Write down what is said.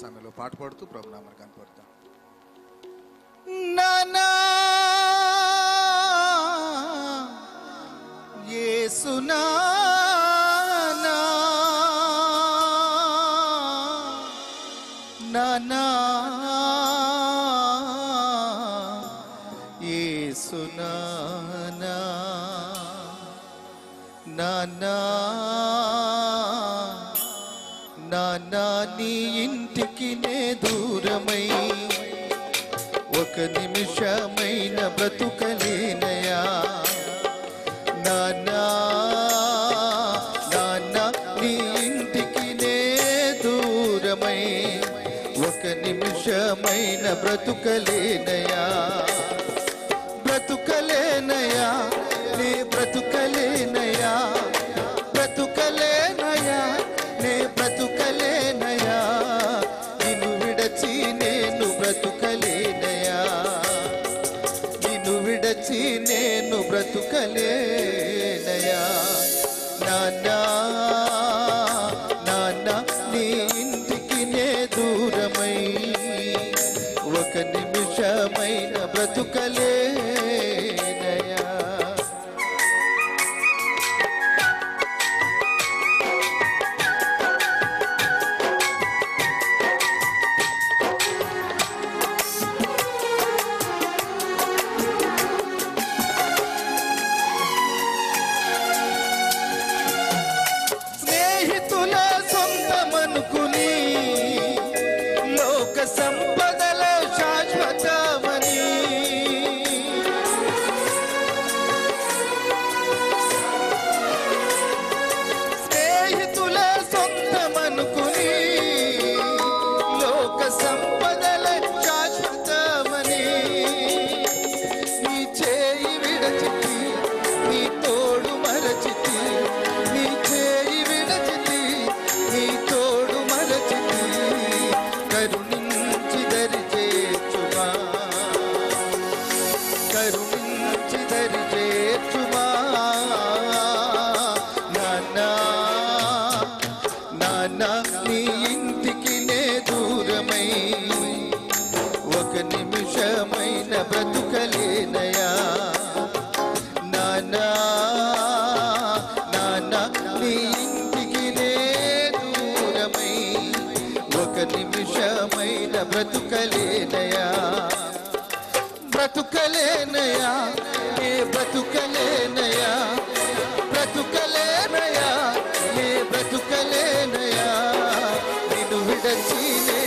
సమయంలో పాట పాడుతూ ప్రభు నామని కనపడతాం నానా యేసునానా నానా యేసునానా నానా. నానా నీ ఇంటికి నే దూరమై ఒక నిమిషమైన బ్రతుకలేనయా? నాన్నా నానా నీ ఇంటికి నే దూరమై ఒక నిమిషమైన బ్రతుకలేనయా? బ్రతుకలేనయా? నే బ్రతుకలే నాన్నా నానా నీ ఇంటికి నే దూరమై ఒక నిమిషమైన బ్రతుకలేనయా कसम బ్రతుకలేనయా నానా నానా నీ ఇంటికి నే దూరమై ఒక నిమిషమైన బ్రతుకలేనయా బ్రతుకలేనయా నే బ్రతుకలేనయా బ్రతుకలేనయా నే బ్రతుకలేనయా నిన్ను విడచి నే